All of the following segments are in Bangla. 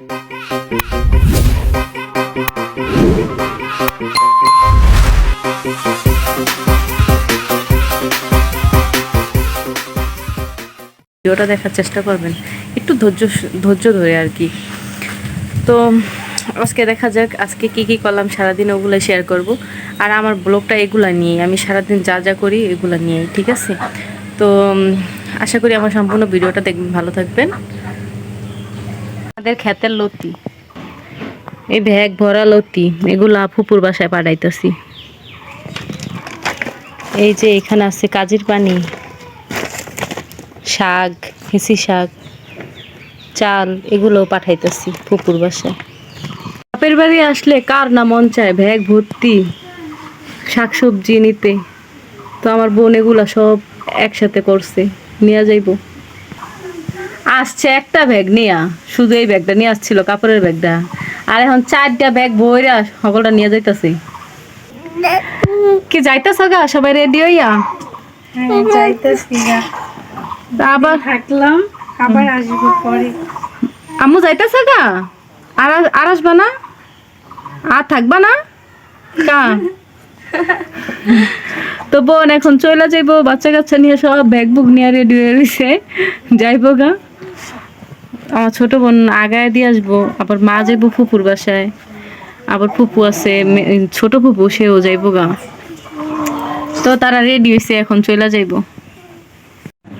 ভিডিওটা দেখার চেষ্টা করবেন। একটু ধৈর্য ধৈর্য ধরে আর কি। তো, আজকে দেখা যাক, আজকে কি কি করলাম, সারাদিন ওগুলো শেয়ার করব। আর আমার ব্লগটা এগুলা নিয়ে আমি সারাদিন যা যা করি এগুলা নিয়ে ঠিক আছে? তো আশা করি আমার সম্পূর্ণ ভিডিওটা দেখবেন, ভালো থাকবেন। আমাদের ক্ষেতের লতি। এই ব্যাগ ভরা লতি এগুলা ফুপুর বাসায় পাঠাইতেছি। এই যে এখানে আছে কাজির পানি শাক হেসি শাক চাল এগুলো পাঠাইতেছি পুকুর বাসায়। বাপের বাড়ি আসলে কার না মন চায় ব্যাগ ভর্তি শাক সবজি নিতে। তো আমার বোন এগুলা সব একসাথে করছে নিয়ে যাইব। আসছে একটা ব্যাগ নিয়া শুধু এই ব্যাগটা নিয়ে আসছিল কাপড়ের ব্যাগটা আর এখন চারটা ব্যাগ বইরা সকলটা নিয়ে যাইতাছে। কি যাইতাছ গা সবাই রেডি হইয়া? হ্যাঁ যাইতেছি আবার থাকলাম আবার আসব পরে। আম্মু যাইতেছ গা? আর আর আসবা না? আর থাকবা না? কা? তো বোন এখন চলে যাইবো বাচ্চা কাচ্চা নিয়ে সব ব্যাগ বুক নিয়ে রেডি হয়ে রয়েছে যাইবো গা। আমার ছোট বোন আগায় দিয়ে আসব আবার মা যাইবো ফুপুর বাসায় আবার ফুপু আছে ছোট ফুপু সেও যাইবো গা। তো তারা রেডি হয়েছে এখন চলে যাইবো।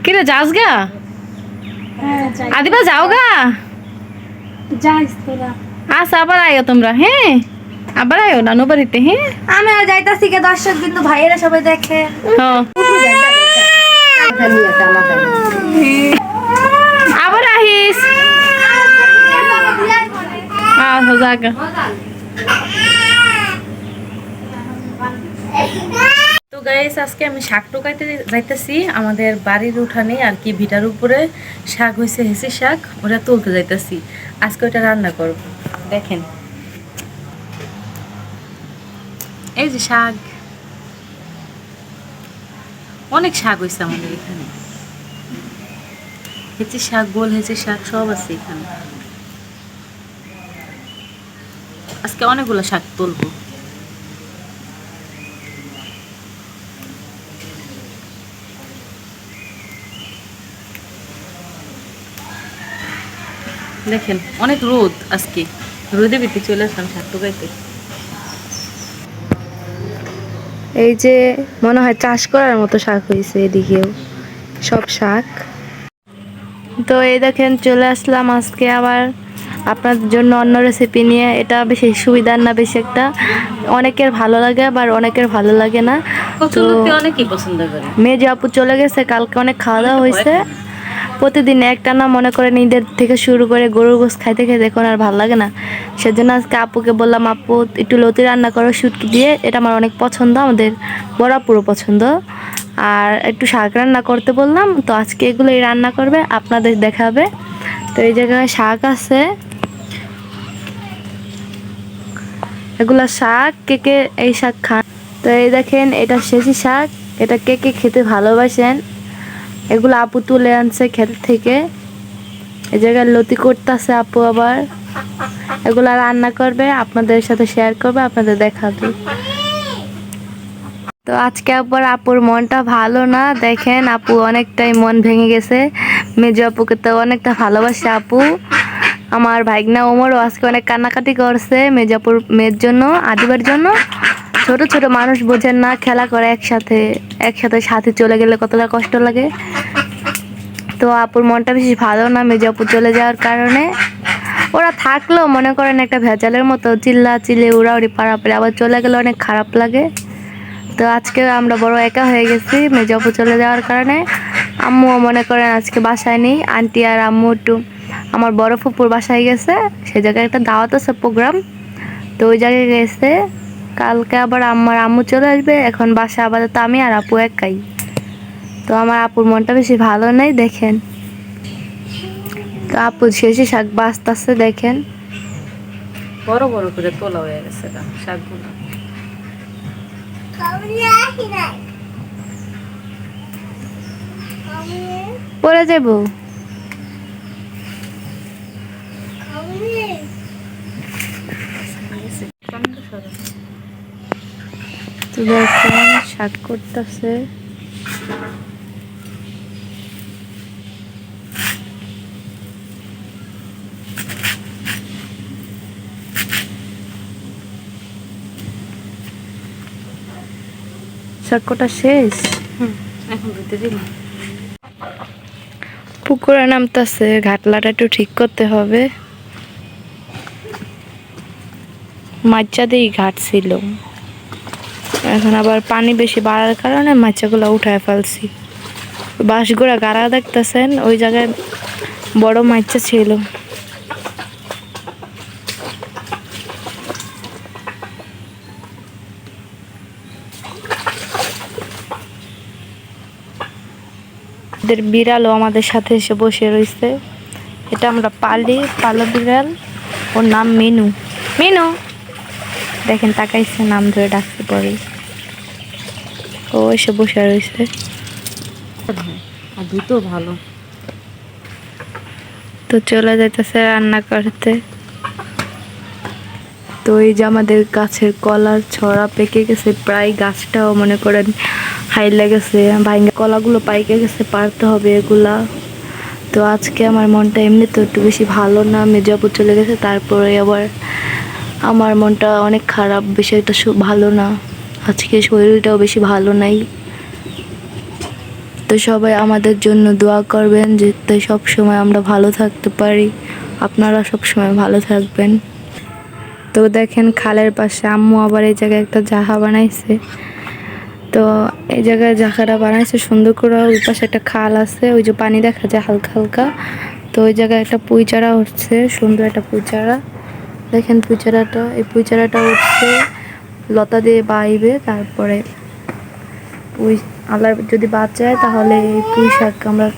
কিরে যাস গা? হ্যাঁ আদিবা যাও গা। আচ্ছা আবার আয়ো তোমরা হ্যাঁ? আবার আয়ো নানু বাড়িতে হ্যাঁ? আমি আর যাইতাছি কে দর্শক কিন্তু ভাইয়েরা সবাই দেখে। হ্যাঁ। আবার আহিস। আচ্ছা তো গাইস আজকে আমি শাক যাইতেছি। আমাদের বাড়ির উঠানে আর কি ভিটার উপরে শাক হয়েছে হেসে শাক। ওটা তুলতে যাইতেছি। আজকে ওটা রান্না করব। দেখেন। এই যে শাক। অনেক শাক হয়েছে আমাদের এখানে। হেঁচে শাক, গোল হেঁচে শাক সব আছে এখানে। আজকে অনেকগুলো শাক তুলবো। দেখেন, অনেক রোদ আজকে। রোদে বেতে চলে আসলাম শাক এই যে মনে হয় চাষ করার মতো শাক হয়েছে এদিকেও, সব শাক। তো এই দেখেন চলে আসলাম আজকে আবার আপনাদের জন্য অন্য রেসিপি নিয়ে এটা বেশি সুবিধার না বেশি একটা। অনেকের ভালো লাগে আবার অনেকের ভালো লাগে না। তো অনেকেই পছন্দ করে। মেয়ে আপু চলে গেছে কালকে অনেক খাওয়া দাওয়া হয়েছে। প্রতিদিন একটা না মনে করেন ঈদের থেকে শুরু করে গরুর গোস খাইতে খেতে এখন আর ভালো লাগে না। সেজন্য আজকে আপুকে বললাম আপু একটু লতি রান্না করো শুটকি দিয়ে। এটা আমার অনেক পছন্দ আমাদের বড় পুরো পছন্দ। আর একটু শাক রান্না করতে বললাম তো আজকে এগুলোই রান্না করবে আপনাদের দেখাবে। তো এই জায়গায় শাক আছে। এগুলা শাক, কে কে এই শাক খান। তো এই দেখেন, এটা শেষি শাক। এটা কে কে খেতে ভালোবাসেন? এগুলো আপু তুলে আনছে ক্ষেত থেকে। এই জায়গায় লতি করতেছে আপু আবার। এগুলা রান্না করবে, আপনাদের সাথে শেয়ার করবে, আপনাদের দেখাবে। তো আজকে আবার আপুর মনটা ভালো না। দেখেন আপু অনেকটাই মন ভেঙে গেছে। মেজো আপুকে তো অনেকটা ভালোবাসে আপু। আমার ভাইগনা ওমরও আজকে অনেক কান্নাকাটি করছে মেজাপুর মেয়ের জন্য, আদিবার জন্য। ছোট ছোট মানুষ বোঝেন না, খেলা করে একসাথে একসাথে সাথে চলে গেলে কতটা কষ্ট লাগে। তো আপুর মনটা বেশি ভালো না মেজাপুর চলে যাওয়ার কারণে। ওরা থাকলেও মনে করেন একটা ভেজালের মতো, চিল্লা চিল্লে, উড়াউড়ি পাড়াপাড়ি আবার চলে গেলে অনেক খারাপ লাগে। তো আজকে আমরা বড় একা হয়ে গেছি মেজাপু চলে যাওয়ার কারণে। আম্মুও মনে করেন আজকে বাসায় নেই, আন্টি আর আম্মু একটু আমার বড় ফুপুর বাসায় গেছে সে জায়গায় একটা দাওয়াত আছে প্রোগ্রাম। তো ওই জায়গায় গেছে কালকে আবার আমার আম্মু চলে আসবে এখন বাসা আপাতত আমি আর আপু একাই। তো আমার আপুর মনটা বেশি ভালো নেই দেখেন। তো আপু শেষে শাক বাঁচতেছে দেখেন। বড় বড় করে তোলা হয়ে গেছে শাকগুলো। পরে যাব। দেখেন শাক করতেছে। শাক কটা শেষ? পুকুরে নামতেছে ঘাটলাটা একটু ঠিক করতে হবে। মাচ্চা দিয়েই ঘাট ছিল। এখন আবার পানি বেশি বাড়ার কারণে মাচাগুলো উঠায় ফেলছি। বাঁশগুড়া গাড়া দেখতেছেন, ওই জায়গায় বড় মাচ্চা ছিল। বিড়ালও আমাদের সাথে এসে বসে রয়েছে। এটা আমরা পালি, পালো বিড়াল, ওর নাম মিনু। মিনু! দেখেন, তাকাইছে, নাম ধরে ডাকতে পরে। ও এসে বসে রয়েছে। দুটো ভালো। তো চলে যাইতেছে রান্না করতে। তো এই যে আমাদের গাছের কলার ছড়া পেকে গেছে প্রায় গাছটাও মনে করেন হাইলে গেছে ভাঙ্গা কলাগুলো পাইকে গেছে পারতে হবে এগুলা। তো আজকে আমার মনটা এমনি তো একটু বেশি ভালো না মেজাপু চলে গেছে তারপরে আবার আমার মনটা অনেক খারাপ বেশি একটা ভালো না। আজকে শরীরটাও বেশি ভালো নাই। তো সবাই আমাদের জন্য দোয়া করবেন যাতে সব সময় আমরা ভালো থাকতে পারি। আপনারা সব সময় ভালো থাকবেন। তো দেখেন খালের পাশে আম্মু আবার এই জায়গায় একটা জাহা বানাইছে। তো এই জায়গায় জাহাটা বানাইছে, সুন্দর করে। ওই পাশে একটা খাল আছে, ওই যে পানি দেখা যায় হালকা হালকা। তো ওই জায়গায় একটা পুঁই চারা উঠছে, সুন্দর একটা পুঁইচারা দেখেন পুঁইচারাটা এই পুঁই চারাটা উঠছে। লতা দিয়ে বাইবে, তারপরে পুঁই আল্লাহ যদি বাঁচায় তাহলে এই পুঁই শাক আমরা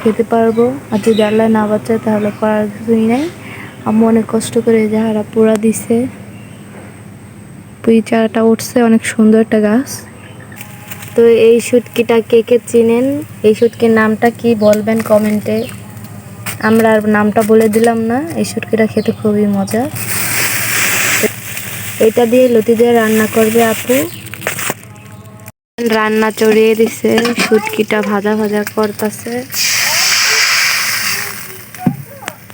খেতে পারব। আর যদি আল্লাহ না বাঁচায় তাহলে করার কিছুই নেই। আম্মু অনেক কষ্ট করে যাহারা পোড়া দিছে। পুঁই চারাটা উঠছে, অনেক সুন্দর একটা গাছ। তো এই শুটকিটা কে কে চিনেন? এই শুটকির নামটা কি বলবেন কমেন্টে? আমরা আর নামটা বলে দিলাম না, এই শুটকিটা খেতে খুবই মজা। এটা দিয়ে লতি দিয়ে রান্না করবে আপু। রান্না চড়িয়ে দিছে শুটকিটা ভাজা ভাজা করতেছে।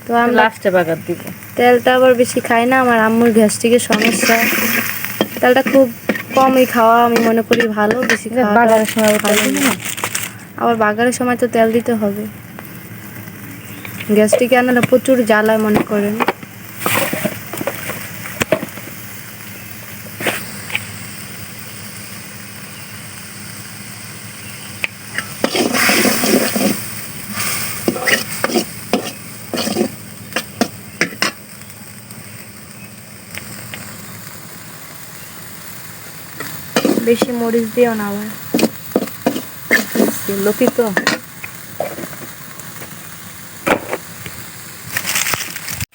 তো আমরা লাস্টে বাগার দিব। তেলটা আবার বেশি খাই না আমার আম্মুর গ্যাস্ট্রিকের সমস্যা। তেলটা খুব কমই খাওয়া আমি মনে করি ভালো বেশি বাগারের সময় দিবি না? আবার বাগারের সময় তো তেল দিতে হবে। গ্যাস্ট্রিকে আনারা প্রচুর জ্বালায় মনে করেন। বেশি মরিচ দিও না আবার। লতি তো?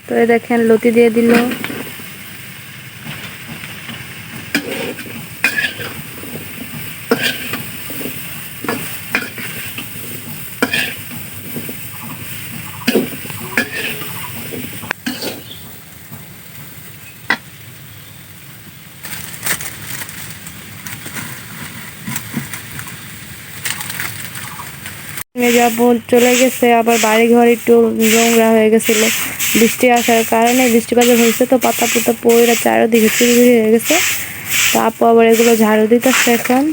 তো এই দেখেন লতি দিয়ে দিল। মির্জাপুর চলে গেছে, আবার বাড়ি ঘর একটু নোংরা হয়ে গেছিল। বৃষ্টি আসার কারণে বৃষ্টিপাত হয়েছে তো পাতা পুতা পয়রা চারিদিকে চুরি হয়ে গেছে। তো আপু আবার এগুলো ঝাড়ু দিতেছে এখন।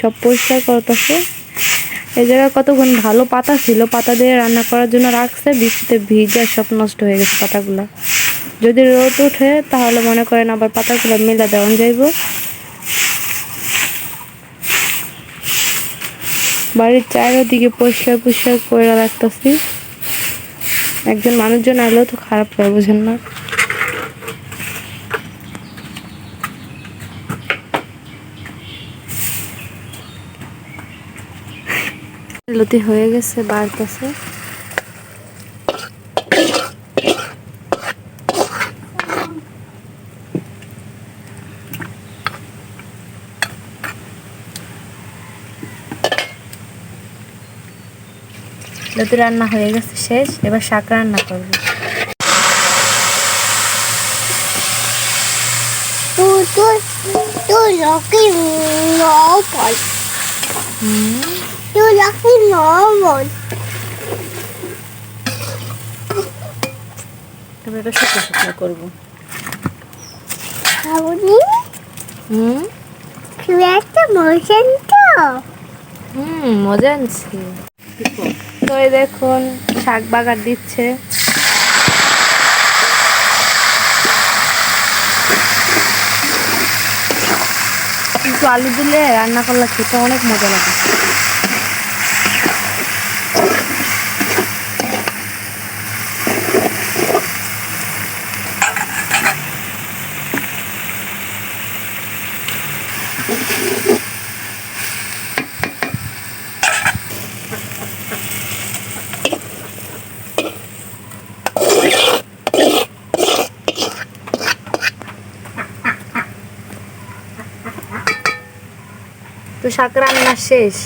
সব পরিষ্কার করতেছে। এই জায়গায় কতক্ষণ ভালো পাতা ছিল, পাতা দিয়ে রান্না করার জন্য রাখছে, বৃষ্টিতে ভিজা সব নষ্ট হয়ে গেছে পাতাগুলো। যদি রোদ ওঠে, তাহলে মনে করেন আবার পাতাগুলো মেলা দেওয়া যাইব। বাড়ির চারিদিকে পরিষ্কার পরিষ্কার করে রাখতেছি। একজন মানুষজন আইলেও তো খারাপ লাগে বুঝেন না। লতি হয়ে গেছে, বাড়তেছে। লতি রান্না হয়ে গেছে শেষ এবার শাক রান্না করব। তবে এটা শুকনো শুকনো করব। হুম? একটা বলছেন তো। হুম মজা আনছি। তো এই দেখুন, শাক বাগার দিচ্ছে। একটু আলু দিলে রান্না করলে খেতে অনেক মজা লাগে। তো শাক রান্না শেষ।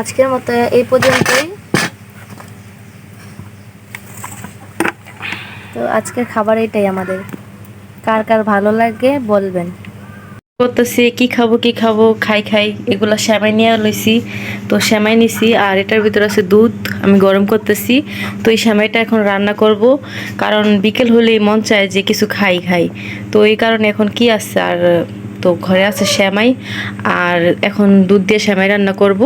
আজকের মতো এই পর্যন্তই। তো আজকের খাবার এটাই আমাদের। কার কার ভালো লাগে বলবেন। করতেছি, কি খাব কি খাব, খাই খাই, এগুলো শ্যামাই নিয়ে লইছি। তো শ্যামাই নিছি, আর এটার ভিতরে আছে দুধ, আমি গরম করতেছি। তো এই শ্যামাইটা এখন রান্না করব, কারণ বিকেল হলেই মন চায় যে কিছু খাই খাই। তো এই কারণে এখন কি আছে, আর তো ঘরে আছে শ্যামাই, আর এখন দুধ দিয়ে শ্যামাই রান্না করব।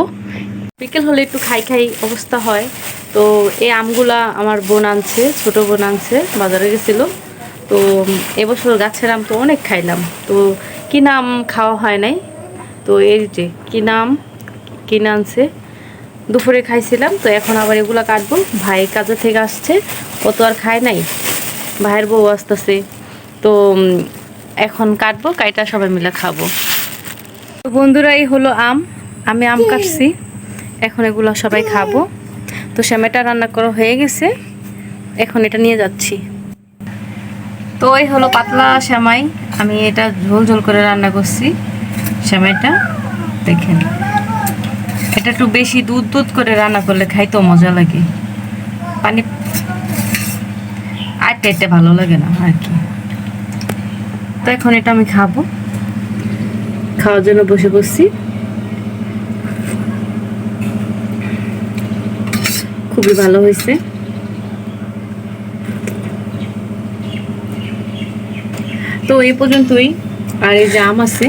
বিকেল হলে একটু খাই খাই অবস্থা হয়। তো এই আমগুলা আমার বোন আনছে, ছোট বোন আনছে, বাজারে গেছিল। তো এবছর গাছের আম তো অনেক খাইলাম। তো কি নাম খাওয়া হয় নাই? তো এই যে কি নাম কিনে আনছে? দুপুরে খাইছিলাম, তো এখন আবার এগুলো কাটবো। ভাই কাজে থেকে আসছে, ও তো আর খায় নাই। ভাইয়ের বউ আসতেছে। তো এখন কাটবো, কাইটা সবাই মিলে খাব। তো বন্ধুরা, এই হলো আম। আমি আম কাটছি। এখন এগুলো সবাই খাব। তো শ্যামাটা রান্না করা হয়ে গেছে। এখন এটা নিয়ে যাচ্ছি। তো এই হলো পাতলা শ্যামাই আমি এটা ঝোল ঝোল করে রান্না করছি শ্যামাইটা দেখেন। এটা একটু বেশি দুধ দুধ করে রান্না করলে খাইতেও মজা লাগে। পানি আর পেটে ভালো লাগে না আর কি। তো এখন এটা আমি খাব। খাওয়ার জন্য বসে বসছি খুবই ভালো হয়েছে। তো এই পর্যন্তই। আর এই জাম আছে।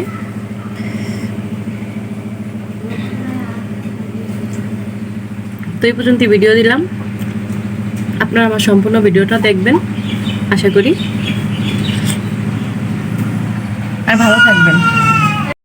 তো এই পর্যন্ত ভিডিও দিলাম। আপনারা আমার সম্পূর্ণ ভিডিওটা দেখবেন, আশা করি আর ভালো থাকবেন।